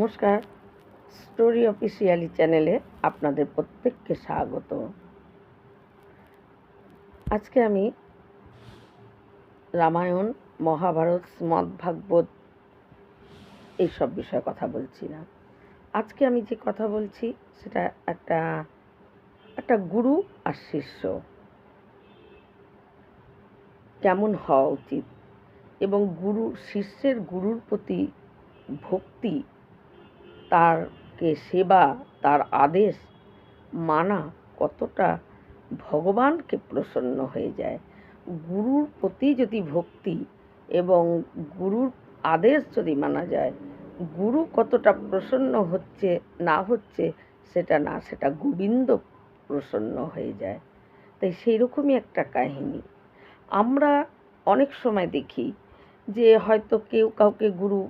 নমস্কার। Story officially চ্যানেলে আপনাদের প্রত্যেককে স্বাগত। আজকে আমি রামায়ণ, মহাভারত শ্রীমদ্ ভাগবত এইসব বিষয়ে কথা বলছি না। আজকে আমি যে কথা বলছি সেটা একটা একটা গুরু আর শিষ্য। কেমন হওয়া উচিত? এবং গুরু, শিষ্যের গুরুর প্রতি ভক্তি তারকে সেবা, তার আদেশ মানা কতটা ভগবানকে প্রসন্ন হয়ে যায়। গুরুর প্রতি যদি ভক্তি এবং গুরুর আদেশ যদি মানা যায়, গুরু কতটা প্রসন্ন হচ্ছে, না হচ্ছে সেটা না, সেটা গোবিন্দ প্রসন্ন হয়ে যায়। তাই সেই রকমই একটা কাহিনী। আমরা অনেক সময় দেখি যে হয়তো কেউ কাউকে গুরু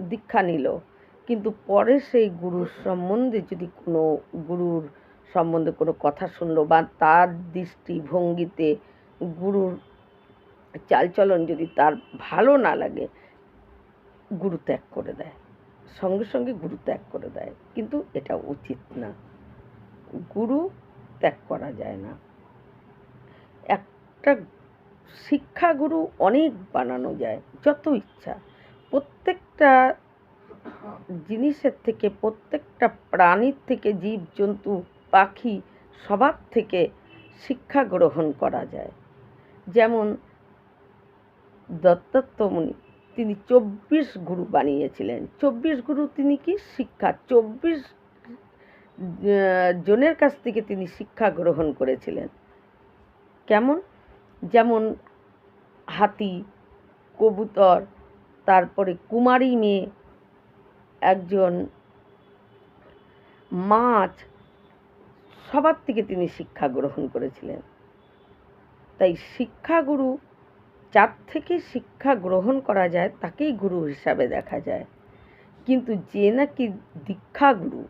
দীক্ষা নিল কিন্তু পরে সেই গুরুর সম্বন্ধে যদি কোনো গুরুর সম্বন্ধে কোনো কথা শুনলো বা তার দৃষ্টিভঙ্গিতে গুরুর চালচলন যদি তার ভালো না লাগে, গুরু ত্যাগ করে দেয়। সঙ্গে সঙ্গে গুরু ত্যাগ করে দেয়। কিন্তু এটা উচিত না। গুরু ত্যাগ করা যায় না। একটা শিক্ষাগুরু অনেক বানানো যায়, যত ইচ্ছা। প্রত্যেকটা জিনিসের থেকে, প্রত্যেকটা প্রাণীর থেকে জীব জন্তু পাখি, সবার থেকে শিক্ষা গ্রহণ করা যায়। যেমন দত্তত্বমণি তিনি চব্বিশ গুরু বানিয়েছিলেন। চব্বিশ গুরু তিনি কি? শিক্ষা। চব্বিশ জনের কাছ থেকে তিনি শিক্ষা গ্রহণ করেছিলেন। কেমন? যেমন হাতি, কবুতর, তারপরে কুমারী মেয়ে একজন মাছ সবার থেকে তিনি শিক্ষা গ্রহণ করেছিলেন। তাই শিক্ষাগুরু যার থেকে শিক্ষা গ্রহণ করা যায় তাকেই গুরু হিসাবে দেখা যায়। কিন্তু যে নাকি দীক্ষাগুরু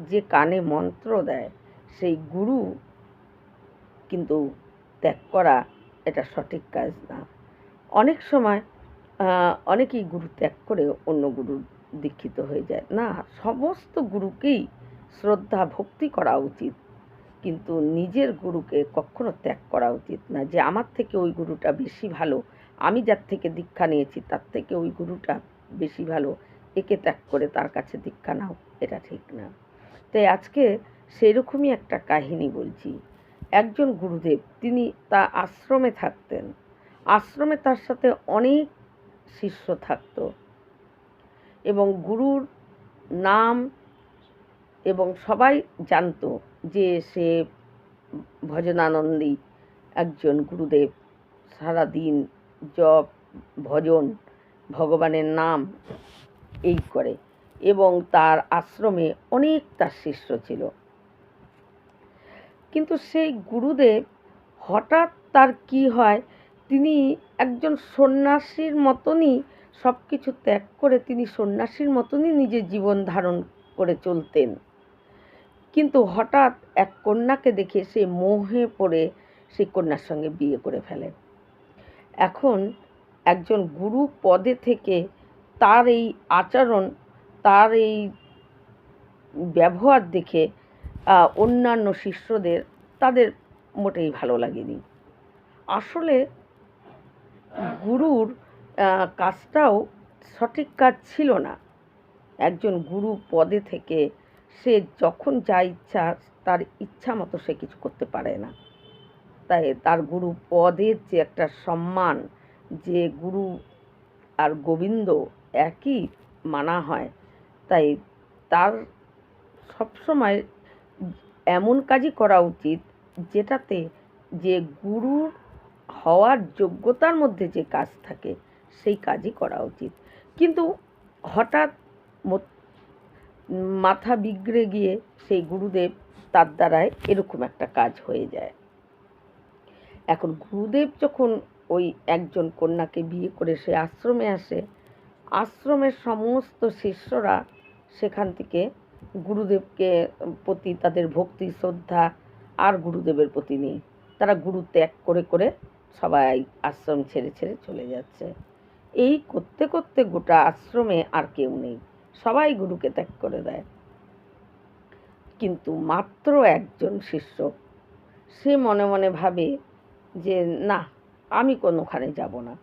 যে কানে মন্ত্র দেয়, সেই গুরু কিন্তু ত্যাগ করা এটা সঠিক কাজ না। অনেক সময় অনেকেই গুরু ত্যাগ করে অন্য গুরু দীক্ষিত হয়ে যায়। না, সমস্ত গুরুকেই শ্রদ্ধা, ভক্তি করা উচিত। কিন্তু নিজের গুরুকে কখনো ত্যাগ করা উচিত না যে, আমার থেকে ওই গুরুটা বেশি ভালো, আমি যার থেকে দীক্ষা নিয়েছি, তার থেকে ওই গুরুটা বেশি ভালো, একে ত্যাগ করে তার কাছে দীক্ষা নাও। এটা ঠিক না। তাই আজকে সেরকমই একটা কাহিনী বলছি। একজন গুরুদেব, তিনি তা আশ্রমে থাকতেন। আশ্রমে তার সাথে অনেক শিষ্য থাকত। এবং গুরুর নাম এবং সবাই জানতো যে সে ভজনানন্দী একজন গুরুদেব। সারাদিন জপ, ভজন, ভগবানের নাম এই করে এবং তার আশ্রমে অনেক তার শিষ্য ছিল। কিন্তু সেই গুরুদেব হঠাৎ তার কি হয়, তিনি একজন সন্ন্যাসীর মতনই সব কিছু ত্যাগ করে তিনি সন্ন্যাসীর মতনই নিজের জীবন ধারণ করে চলতেন। কিন্তু হঠাৎ এক কন্যাকে দেখে সে মোহে পড়ে সেই কন্যার সঙ্গে বিয়ে করে ফেলে। এখন একজন গুরু পদে থেকে তার এই আচরণ, তার এই ব্যবহার দেখে অন্যান্য শিষ্যদের তাদের মোটেই ভালো লাগেনি। আসলে গুরুর কাজটাও সঠিক কাজ ছিল না। একজন গুরু পদে থেকে সে যখন যা ইচ্ছা তার ইচ্ছা মতো সে কিছু করতে পারে না। তাই তার গুরু পদের যে একটা সম্মান যে গুরু আর গোবিন্দ একই মানা হয়, তাই তার সবসময় এমন কাজই করা উচিত যেটাতে যে গুরুর হওয়ার যোগ্যতার মধ্যে যে কাজ থাকে সেই কাজই করা উচিত। কিন্তু হঠাৎ মাথা বিগড়ে গিয়ে সেই গুরুদেব তার দ্বারায় এরকম একটা কাজ হয়ে যায়। এখন গুরুদেব যখন ওই একজন কন্যাকে বিয়ে করে সে আশ্রমে আসে, আশ্রমের সমস্ত শিষ্যরা সেখান থেকে গুরুদেবকে প্রতি তাদের ভক্তি, শ্রদ্ধা আর গুরুদেবের প্রতি নেই। তারা গুরু ত্যাগ করে করে সবাই আশ্রম ছেড়ে ছেড়ে চলে যাচ্ছে। এই করতে করতে গোটা আশ্রমে আর কেউ নেই। সবাই গুরুকে ত্যাগ করে দেয়। কিন্তু মাত্র একজন শিষ্য। সে মনে মনে ভাবে যে, না, আমি কোনোখানে যাব না।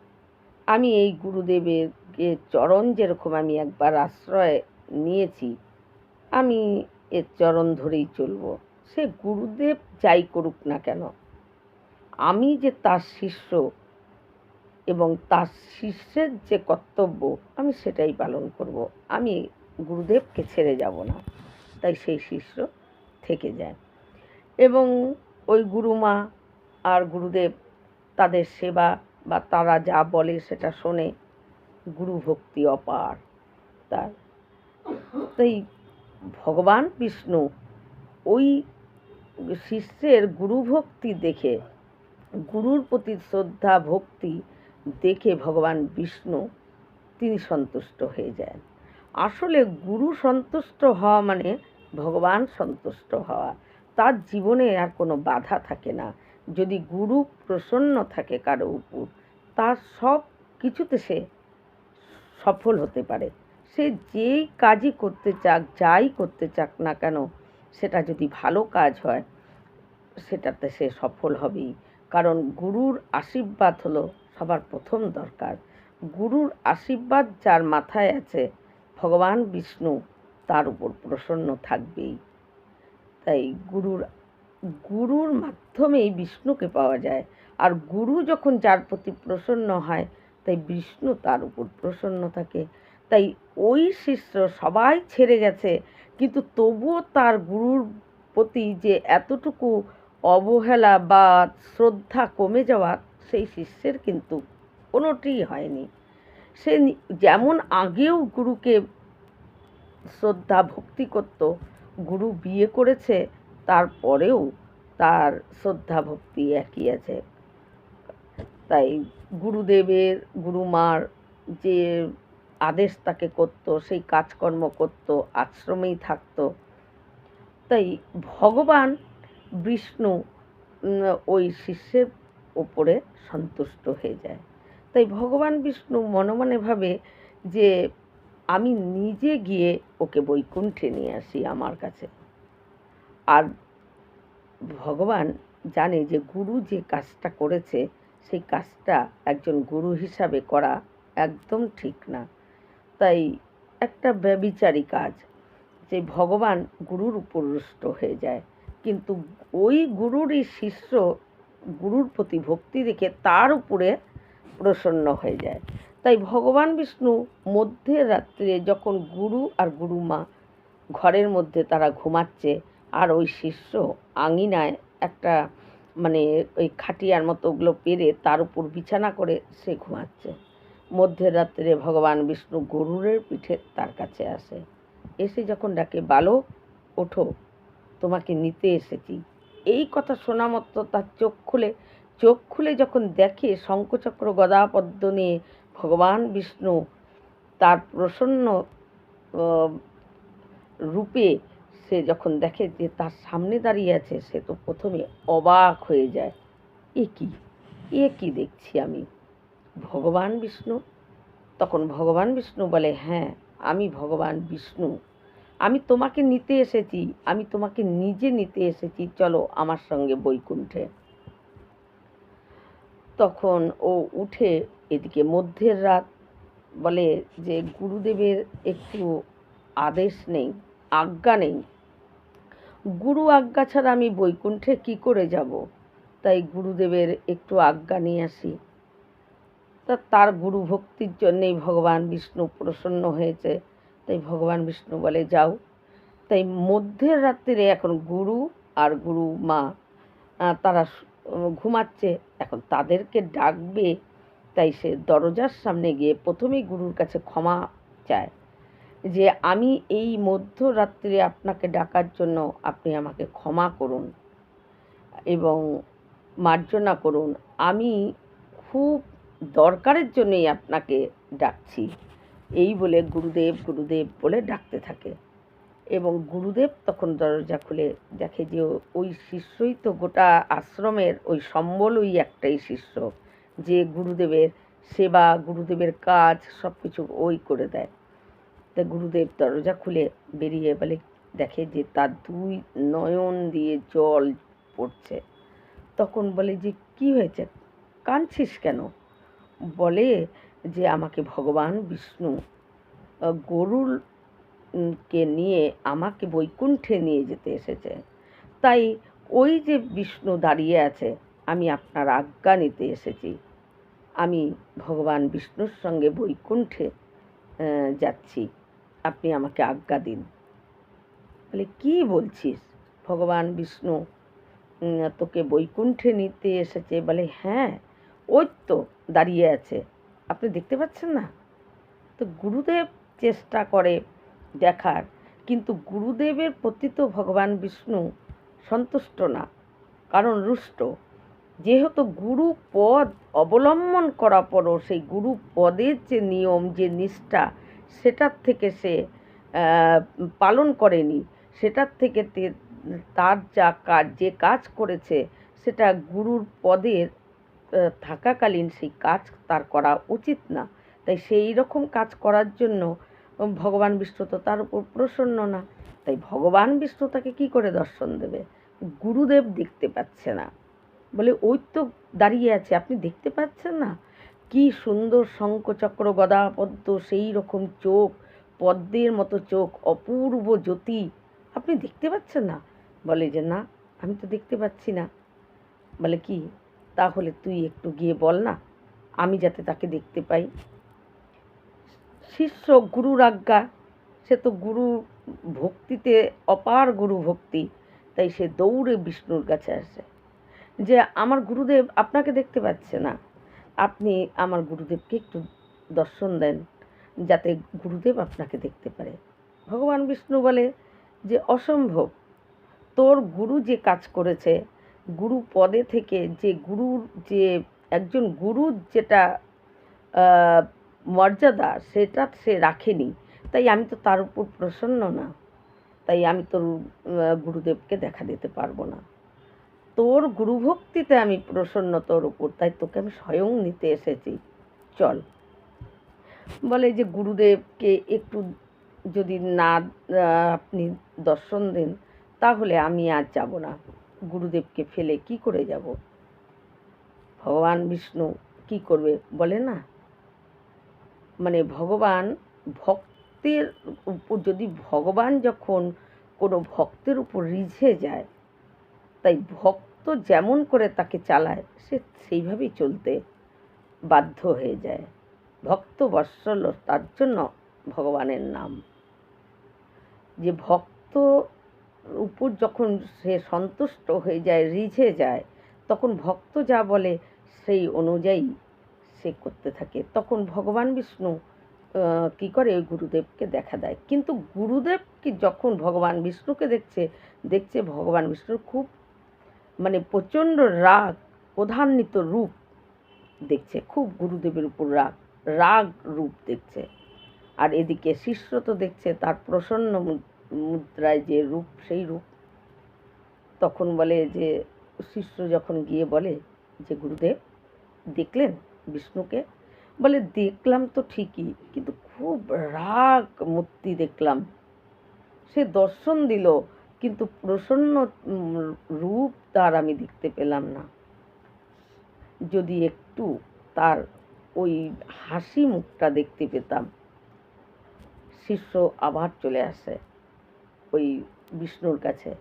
আমি এই গুরুদেবের যে চরণ যেরকম আমি একবার আশ্রয় নিয়েছি, আমি এর চরণ ধরেই চলব। সে গুরুদেব যাই করুক না কেন, আমি যে তার শিষ্য এবং তার শিষ্যের যে কর্তব্য, আমি সেটাই পালন করব। আমি গুরুদেবকে ছেড়ে যাব না। তাই সেই শিষ্য থেকে যায়। এবং ওই গুরুমা আর গুরুদেব তাদের সেবা বা তারা যা বলে সেটা শোনে। গুরু ভক্তি অপার তার। তাই ভগবান বিষ্ণু ওই শিষ্যের গুরুভক্তি দেখে গুরুর প্রতি শ্রদ্ধা, ভক্তি দেখে ভগবান বিষ্ণু তিনি সন্তুষ্ট হয়ে যান। আসলে গুরু সন্তুষ্ট হওয়া মানে ভগবান সন্তুষ্ট হওয়া। তার জীবনে আর কোনো বাধা থাকে না। যদি গুরু প্রসন্ন থাকে কারও উপর, তার সব কিছুতে সে সফল হতে পারে। সে যেই কাজই করতে চাক, যাই করতে চাক না কেন, সেটা যদি ভালো কাজ হয়, সেটাতে সে সফল হবেই। কারণ গুরুর আশীর্বাদ হলো সবার প্রথম দরকার। গুরুর আশীর্বাদ যার মাথায় আছে, ভগবান বিষ্ণু, তার উপর প্রসন্ন থাকবেই। তাই গুরুর গুরুর মাধ্যমেই বিষ্ণুকে পাওয়া যায়। আর গুরু যখন যার প্রতি প্রসন্ন হয়, তাই বিষ্ণু তার উপর প্রসন্ন থাকে। তাই ওই শিষ্য সবাই ছেড়ে গেছে, কিন্তু তবুও তার গুরুর প্রতি যে এতটুকু অবহেলা বা শ্রদ্ধা কমে যাওয়া সেই শিষ্যের কিন্তু কোনোটিই হয়নি। সে যেমন আগেও গুরুকে শ্রদ্ধা, ভক্তি করত, গুরু বিয়ে করেছে, তারপরেও তার শ্রদ্ধা, ভক্তি একই আছে। তাই গুরুদেবের, গুরুমার যে আদেশ তাকে করত, সেই কাজকর্ম করত, আশ্রমেই থাকতো। তাই ভগবান, বিষ্ণু ওই শিষ্যের ওপরে সন্তুষ্ট হয়ে যায়। তাই ভগবান বিষ্ণু মনে মনে ভাবে যে, আমি নিজে গিয়ে ওকে বৈকুণ্ঠে নিয়ে আসি আমার কাছে। আর ভগবান জানে যে, গুরু যে কাজটা করেছে, সেই কাজটা একজন গুরু হিসাবে করা একদম ঠিক না। তাই একটা ব্যবিচারী কাজ, যে ভগবান গুরুর উপর রুষ্ট হয়ে যায়। কিন্তু ওই গুরুরই শিষ্য গুরুর প্রতি ভক্তি রেখে তার উপরে প্রসন্ন হয়ে যায়। তাই ভগবান বিষ্ণু মধ্যে রাত্রে যখন গুরু আর গুরুমা ঘরের মধ্যে তারা ঘুমাচ্ছে, আর ওই শিষ্য আঙিনায় একটা মানে ওই খাটিয়ার মতো ওগুলো পেরে তার উপর বিছানা করে সে ঘুমাচ্ছে। মধ্যে রাত্রে ভগবান বিষ্ণু গরুরের পিঠে তার কাছে আসে। এসে যখন ডাকে বালক ওঠো, তোমাকে নিতে এসেছি। এই কথা শোনা মতো তার চোখ খুলে চোখ খুলে যখন দেখে শঙ্খচক্র গদা পদ্ম নিয়ে ভগবান বিষ্ণু তার প্রসন্ন রূপে সে যখন দেখে যে তার সামনে দাঁড়িয়ে আছে, সে তো প্রথমে অবাক হয়ে যায়। এ কি? এ কি দেখছি আমি? ভগবান বিষ্ণু? তখন ভগবান বিষ্ণু বলে হ্যাঁ আমি ভগবান বিষ্ণু। আমি তোমাকে নিতে এসেছি, আমি তোমাকে নিজে নিতে এসেছি, চলো আমার সঙ্গে বৈকুণ্ঠে। তখন ও উঠে এদিকে মধ্যের রাত বলে যে গুরুদেবের একটু আদেশ নেই, আজ্ঞা নেই। গুরু আজ্ঞা ছাড়া আমি বৈকুণ্ঠে কি করে যাব? তাই গুরুদেবের একটু আজ্ঞা নিয়ে আসি। তা তার গুরু ভক্তির জন্যেই ভগবান বিষ্ণু প্রসন্ন হয়েছে। তাই ভগবান বিষ্ণু বলে, যাও। তাই মধ্যের রাত্রিরে এখন গুরু আর গুরু মা তারা ঘুমাচ্ছে। এখন তাদেরকে ডাকবে, তাই সে দরজার সামনে গিয়ে প্রথমেই গুরুর কাছে ক্ষমা চায় যে, আমি এই মধ্যরাত্রে আপনাকে ডাকার জন্য আপনি আমাকে ক্ষমা করুন এবং মার্জনা করুন। আমি খুব দরকারের জন্যই আপনাকে ডাকছি। এই বলে গুরুদেব গুরুদেব বলে ডাকতে থাকে। এবং গুরুদেব তখন দরজা খুলে দেখে যে ওই শিষ্যই তো গোটা আশ্রমের ওই সম্বল ওই একটাই শিষ্য, যে গুরুদেবের সেবা, গুরুদেবের কাজ সব কিছু ওই করে দেয়। তা গুরুদেব দরজা খুলে বেরিয়ে বলে, দেখে যে তার দুই নয়ন দিয়ে জল পড়ছে। তখন বলে যে, কি হয়েছে? কাঁদছিস কেন? বলে যে আমাকে ভগবান বিষ্ণু আহ, গরুর কে নিয়ে আমাকে বৈকুণ্ঠে নিয়ে যেতে এসেছে। তাই ওই যে বিষ্ণু দাঁড়িয়ে আছে আমি আপনার আজ্ঞা নিতে এসেছি। আমি ভগবান বিষ্ণুর সঙ্গে বৈকুণ্ঠে যাচ্ছি। আপনি আমাকে আজ্ঞা দিন। বলে কি বলছিস? ভগবান বিষ্ণু তোকে বৈকুণ্ঠে নিতে এসেছে? বলে হ্যাঁ ওই তো দাঁড়িয়ে আছে। আপনি দেখতে পাচ্ছেন না? তো গুরুদেব চেষ্টা করে দেখার, কিন্তু গুরুদেবের প্রতি তো ভগবান বিষ্ণু সন্তুষ্ট না, কারণ রুষ্ট। যেহেতু গুরু পদ অবলম্বন করার পরও সেই গুরু পদের যে নিয়ম, যে নিষ্ঠা, সেটার থেকে সে পালন করেনি। সেটার থেকে তার যা কাজ, যে কাজ করেছে, সেটা গুরুর পদের থাকাকালীন সেই কাজ তার করা উচিত না। তাই সেই রকম কাজ করার জন্য ভগবান বিষ্ণু তো তার উপর প্রসন্ন না। তাই ভগবান বিষ্ণু তাকে কি করে দর্শন দেবে? গুরুদেব দেখতে পাচ্ছে না। বলে, ওই তো দাঁড়িয়ে আছে, আপনি দেখতে পাচ্ছেন না? কি সুন্দর শঙ্খচক্র গদা পদ্ম সেই রকম চোখ, পদ্মের মতো চোখ, অপূর্ব জ্যোতি। আপনি দেখতে পাচ্ছেন না? বলে যে, না, আমি তো দেখতে পাচ্ছি না। বলে, কি? তাহলে তুই একটু গিয়ে বল না, আমি যাতে তাকে দেখতে পাই। শিষ্য গুরুর আজ্ঞা সে তো গুরু ভক্তিতে অপার গুরু ভক্তি, তাই সে দৌড়ে বিষ্ণুর কাছে আসে। যে আমার গুরুদেব আপনাকে দেখতে পাচ্ছে না, আপনি আমার গুরুদেবকে একটু দর্শন দেন, যাতে গুরুদেব আপনাকে দেখতে পারে। ভগবান বিষ্ণু বলে যে, অসম্ভব, তোর গুরু যে কাজ করেছে গুরু পদে থেকে যে গুরুর যে একজন গুরুর যেটা মর্যাদা সেটা সে রাখেনি। তাই আমি তো তার উপর প্রসন্ন না। তাই আমি তোর গুরুদেবকে দেখা দিতে পারব না। তোর গুরুভক্তিতে আমি প্রসন্ন তোর উপর, তাই তোকে আমি স্বয়ং নিতে এসেছি। চল। বলে যে গুরুদেবকে একটু যদি না আপনি দর্শন দেন, তাহলে আমি আর যাব না। গুরুদেবকে ফেলে কি করে যাব? ভগবান বিষ্ণু কি করবে বলে না? মানে ভগবান ভক্তের উপর, যদি ভগবান যখন কোনো ভক্তের উপর রিঝে যায়, তাই ভক্ত যেমন করে তাকে চালায়, সে সেইভাবেই চলতে বাধ্য হয়ে যায়। ভক্ত বৎসল, তার জন্য ভগবানের নাম। যে ভক্ত উপর যখন সে সন্তুষ্ট হয়ে যায়, রিঝে যায়, তখন ভক্ত যা বলে সেই অনুযায়ী সে করতে থাকে। তখন ভগবান বিষ্ণু কি করে ওই গুরুদেবকে দেখা দেয়? কিন্তু গুরুদেব কি যখন ভগবান বিষ্ণুকে দেখছে দেখছে ভগবান বিষ্ণুর খুব মানে প্রচণ্ড রাগ প্রধান্বিত রূপ দেখছে, খুব গুরুদেবের উপর রাগ রাগ রূপ দেখছে। আর এদিকে শিষ্য তো দেখছে, তার প্রসন্ন মুদ্রায় যে রূপ, সেই রূপ। তখন বলে যে, শিষ্য যখন গিয়ে বলে যে, গুরুদেব, দেখলেন বিষ্ণুকে? বলে, দেখলাম তো ঠিকই, কিন্তু খুব রাগ মূর্তি দেখলাম। সে দর্শন দিল, কিন্তু প্রসন্ন রূপ তার আমি দেখতে পেলাম না। যদি একটু তার ওই হাসি মুখটা দেখতে পেতাম। শিষ্য আবার চলে আসে। ওই বিষ্ণুর কাছে।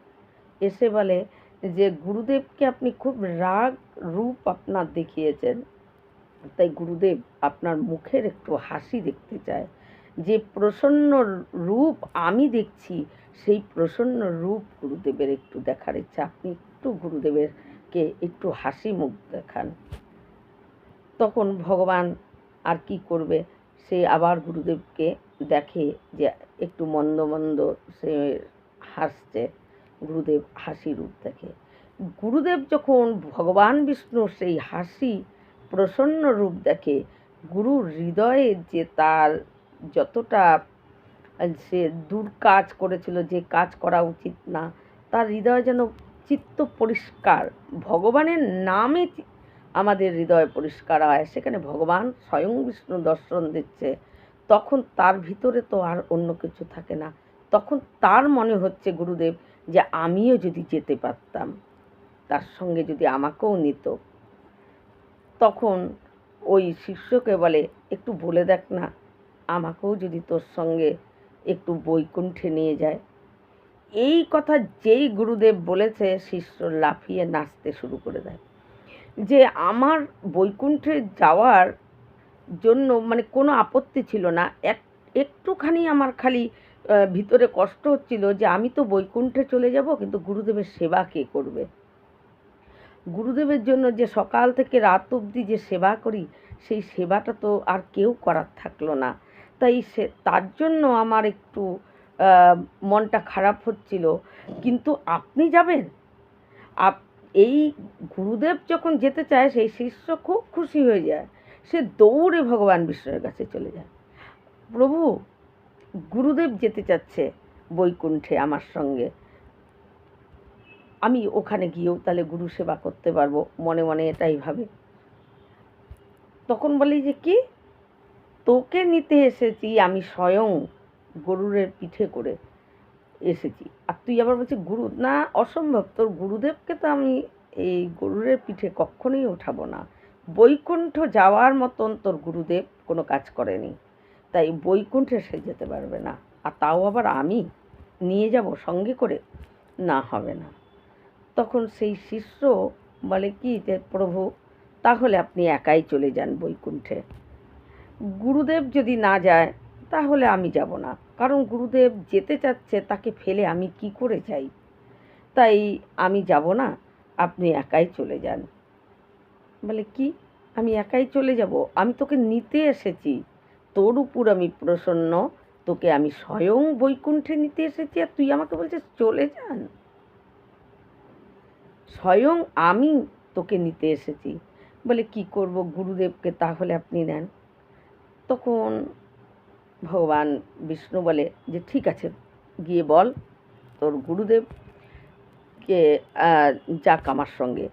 এসে বলে যে, গুরুদেবকে আপনি খুব রাগ রূপ আপনার দেখিয়েছেন। তাই গুরুদেব আপনার মুখের একটু হাসি দেখতে চায়। যে প্রসন্ন রূপ আমি দেখছি, সেই প্রসন্ন রূপ গুরুদেবের একটু দেখার ইচ্ছা। আপনি একটু গুরুদেবেরকে একটু হাসি মুখ দেখান। তখন ভগবান আর কি করবে? সে আবার গুরুদেবকে দেখে যে একটু মন্দ মন্দ সে হাসছে, গুরুদেব হাসি রূপ দেখে। গুরুদেব যখন ভগবান বিষ্ণুর সেই হাসি প্রসন্ন রূপ দেখে, গুরুর হৃদয়ে যে তার যতটা সে দূর কাজ করেছিল যে কাজ করা উচিত না, তার হৃদয় যেন চিত্ত পরিষ্কার। ভগবানের নামে আমাদের হৃদয় পরিষ্কার হয়। সেখানে ভগবান স্বয়ং বিষ্ণু দর্শন দিচ্ছে। তখন তার ভিতরে তো আর অন্য কিছু থাকে না। তখন তার মনে হচ্ছে গুরুদেব যে আমিও যদি যেতে পারতাম, তার সঙ্গে যদি আমাকেও নিত। তখন ওই শিষ্যকে বলে, একটু বলে দেখ না, আমাকেও যদি তোর সঙ্গে একটু বৈকুণ্ঠে নিয়ে যায়। এই কথা যেই গুরুদেব বলেছে, শিষ্য লাফিয়ে নাচতে শুরু করে দেয়। যে আমার বৈকুণ্ঠে যাওয়ার জন্য মানে কোনো আপত্তি ছিল না। এক, একটুখানি আমার খালি ভিতরে কষ্ট হচ্ছিল যে আমি তো বৈকুণ্ঠে চলে যাব, কিন্তু গুরুদেবের সেবা কে করবে? গুরুদেবের জন্য যে সকাল থেকে রাত অবধি যে সেবা করি, সেই সেবাটা তো আর কেউ করার থাকল না। তাই সে, তার জন্য আমার একটু মনটা খারাপ হচ্ছিল। কিন্তু আপনি যাবেন? আপ, এই গুরুদেব যখন যেতে চায়, সেই শিষ্য খুব খুশি হয়ে যায়। সে দৌড়ে ভগবান বিষ্ণুর কাছে চলে যায়। প্রভু, গুরুদেব যেতে চাচ্ছে বৈকুণ্ঠে আমার সঙ্গে। আমি ওখানে গিয়েও তাহলে গুরু সেবা করতে পারব, মনে মনে এটাই ভাবে। তখন বলি যে, কি? তোকে নিতে এসেছি আমি স্বয়ং গরুরের পিঠে করে এসেছি। আর তুই আবার বলছি গুরু, না, অসম্ভব। তোর গুরুদেবকে তো আমি এই গরুরের পিঠে কখনোই ওঠাবো না। বৈকুণ্ঠ যাওয়ার মতন তোর গুরুদেব কোনো কাজ করেনি। তাই বৈকুণ্ঠে সে যেতে পারবে না। আর তাও আবার আমি নিয়ে যাব সঙ্গে করে? না হবে না। তখন সেই শিষ্য বলে, কি যে প্রভু, তাহলে আপনি একাই চলে যান বৈকুণ্ঠে। গুরুদেব যদি না যায়, তাহলে আমি যাব না। কারণ গুরুদেব যেতে চাচ্ছে, তাকে ফেলে আমি কি করে যাই? তাই আমি যাব না। আপনি একাই চলে যান। বলে, কি? আমি একাই চলে যাব? আমি তোকে নিতে এসেছি। তোর উপর আমি প্রসন্ন। তোকে আমি স্বয়ং বৈকুণ্ঠে নিতে এসেছি আর তুই আমাকে বলছিস চলে যান। স্বয়ং আমি তোকে নিতে এসেছি। বলে, কি করব গুরুদেবকে তাহলে আপনি নেন? তখন ভগবান বিষ্ণু বলে, যে ঠিক আছে, গিয়ে বল তোর গুরুদেবকে যাক আমার সঙ্গে।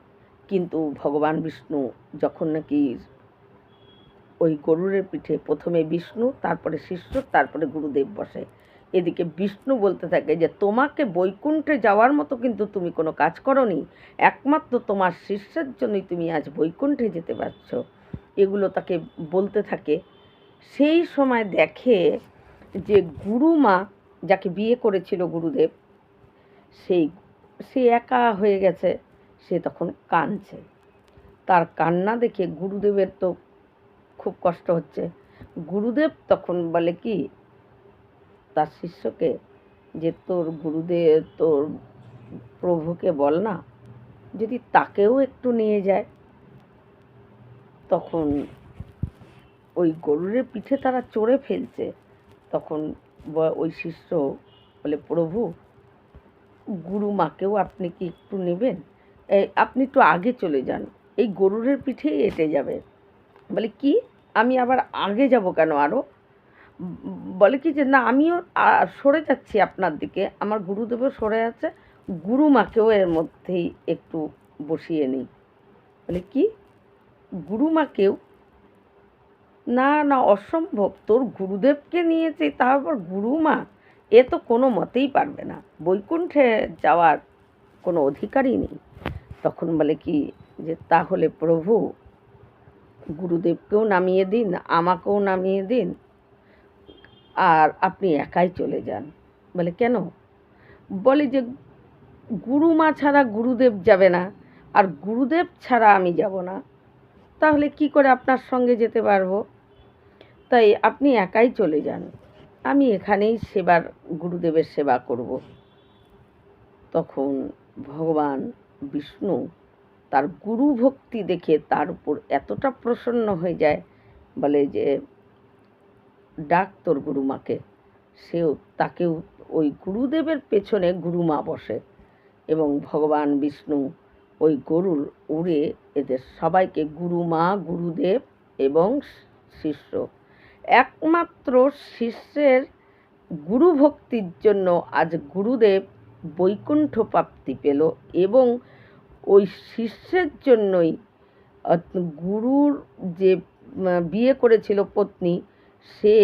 কিন্তু ভগবান বিষ্ণু যখন নাকি ওই গরুরের পিঠে প্রথমে বিষ্ণু, তারপরে শিষ্য, তারপরে গুরুদেব বসে। এদিকে বিষ্ণু বলতে থাকে যে, তোমাকে বৈকুণ্ঠে যাওয়ার মতো কিন্তু তুমি কোনো কাজ করনি। একমাত্র তোমার শিষ্যের জন্যই তুমি আজ বৈকুণ্ঠে যেতে পারছ। এগুলো তাকে বলতে থাকে। সেই সময় দেখে যে গুরুমা যাকে বিয়ে করেছিল গুরুদেব, সেই, সে একা হয়ে গেছে। সে তখন কাঁদছে। তার কান্না দেখে গুরুদেবের তো খুব কষ্ট হচ্ছে। গুরুদেব তখন বলে কি, তার শিষ্যকে যে তোর গুরুদেব তোর প্রভুকে বল না, যদি তাকেও একটু নিয়ে যায়। তখন ওই গরুরের পিঠে তারা চড়ে ফেলছে। তখন ওই শিষ্য বলে, প্রভু, গুরু মাকেও আপনি কি একটু নেবেন? আপনি একটু আগে চলে যান। এই গরুরের পিঠেই এটে যাবে। বলে, কি? আমি আবার আগে যাব কেন আরও বলে কি যে, না, আমিও সরে যাচ্ছি আপনার দিকে। আমার গুরুদেবও সরে আছে। গুরু মাকেও এর মধ্যেই একটু বসিয়ে নিই। বলে, কি? গুরু মাকেও? না না, অসম্ভব। তোর গুরুদেবকে নিয়েছে তারপর গুরুমা এ তো কোনো মতেই পারবে না। বৈকুণ্ঠে যাওয়ার কোনো অধিকারই নেই। তখন বলে কি যে, তাহলে প্রভু, গুরুদেবকেও নামিয়ে দিন, আমাকেও নামিয়ে দিন, আর আপনি একাই চলে যান। বলে, কেন? বলে যে গুরুমা ছাড়া গুরুদেব যাবে না, আর গুরুদেব ছাড়া আমি যাব না। তাহলে কি করে আপনার সঙ্গে যেতে পারব? তাই আপনি একাই চলে যান, আমি এখানেই সেবার, গুরুদেবের সেবা করব। তখন ভগবান বিষ্ণু তার গুরু ভক্তি দেখে তার উপর এতটা প্রসন্ন হয়ে যায়, বলে যে, ডাক তোর গুরুমাকে সেও তাকেও ওই গুরুদেবের পেছনে গুরুমা বসে এবং ভগবান বিষ্ণু ওই গরুর উড়ে এদের সবাইকে গুরুমা গুরুদেব এবং শিষ্য। একমাত্র শিষ্যের গুরু ভক্তির জন্য আজ গুরুদেব বৈকুণ্ঠ প্রাপ্তি পেল এবং ওই শিষ্যের জন্যই গুরুর যে বিয়ে করেছিল পত্নী, সে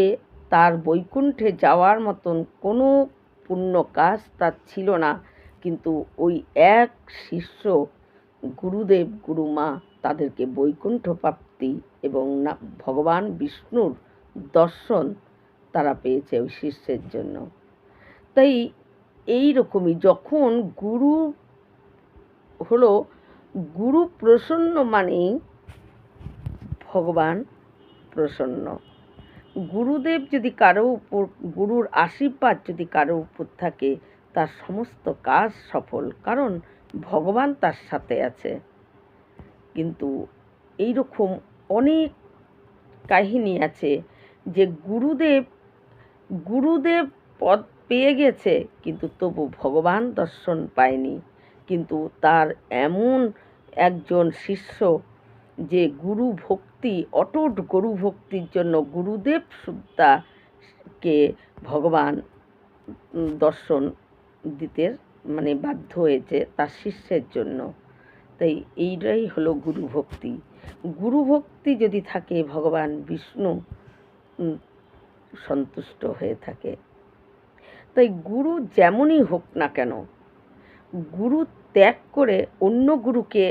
তার বৈকুণ্ঠে যাওয়ার মতন কোনো পুণ্য কাজ তার ছিল না। কিন্তু ওই এক শিষ্য, গুরুদেব, গুরুমা, তাদেরকে বৈকুণ্ঠ প্রাপ্তি এবং না, ভগবান বিষ্ণুর দর্শন তারা পেয়েছে ওই শিষ্যের জন্য। তাই এই রকমই যখন গুরু হলো, গুরু প্রসন্ন মানেই ভগবান প্রসন্ন। গুরুদেব যদি কারও উপর, গুরুর আশীর্বাদ যদি কারও উপর থাকে, তার সমস্ত কাজ সফল, কারণ ভগবান তার সাথে আছে। কিন্তু এই রকম অনেক কাহিনী আছে যে গুরুদেব গুরুদেব পদ পেয়ে গেছে, কিন্তু তবু ভগবান দর্শন পায়নি। কিন্তু তার এমন একজন শিষ্য যে গুরু ভক্তি, অটুট গুরু ভক্তির জন্য গুরুদেব সুদ্দাকে ভগবান দর্শন দিতে মানে বাধ্য হয়েছে তার শিষ্যের জন্য। তাই এইটাই হলো গুরু ভক্তি। গুরু ভক্তি যদি থাকে, ভগবান বিষ্ণু সন্তুষ্ট হয়ে থাকে। তাই গুরু যেমনই হোক না কেন, গুরু ত্যাগ করে অন্য গুরুকে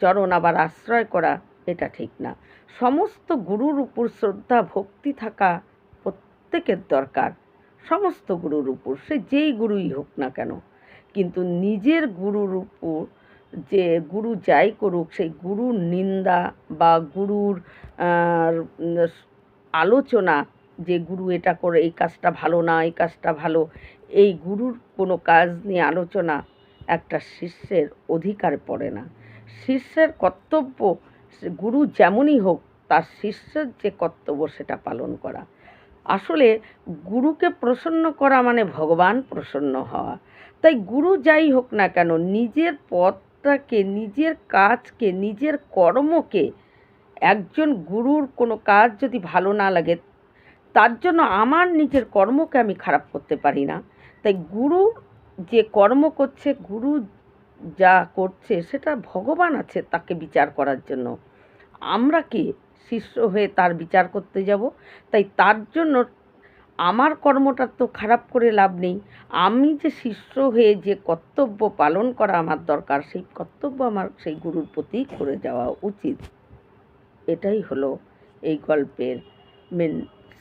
চরণ আবার আশ্রয় করা এটা ঠিক না। সমস্ত গুরুর উপর শ্রদ্ধা, ভক্তি থাকা প্রত্যেকের দরকার। সমস্ত গুরুর উপর, সে যেই গুরুই হোক না কেন। কিন্তু নিজের গুরুর উপর যে গুরু যাই করুক, সেই গুরুর নিন্দা বা গুরুর আলোচনা যে গুরু এটা করে, এই কাজটা ভালো না, এই কাজটা ভালো। এই গুরুর কোনো কাজ নিয়ে আলোচনা একটা শিষ্যের অধিকার পড়ে না। শিষ্যের কর্তব্য গুরু যেমনই হোক, তার শিষ্যের যে কর্তব্য সেটা পালন করা। আসলে গুরুকে প্রসন্ন করা মানে ভগবান প্রসন্ন হওয়া। তাই গুরু যাই হোক না কেন, নিজের পথটাকে, নিজের কাজকে, নিজের কর্মকে একজন গুরুর কোনো কাজ যদি ভালো না লাগে তার জন্য আমার নিজের কর্মকে আমি খারাপ করতে পারি না। তাই গুরু যে কর্ম করছে, গুরু যা করছে, সেটা ভগবান আছে তাকে বিচার করার জন্য। আমরা কি শিষ্য হয়ে তার বিচার করতে যাব? তাই তার জন্য আমার কর্মটা তো খারাপ করে লাভ নেই। আমি যে শিষ্য হয়ে যে কর্তব্য পালন করা আমার দরকার, সেই কর্তব্য আমার সেই গুরুর প্রতি করে যাওয়া উচিত। এটাই হলো এই গল্পের মেন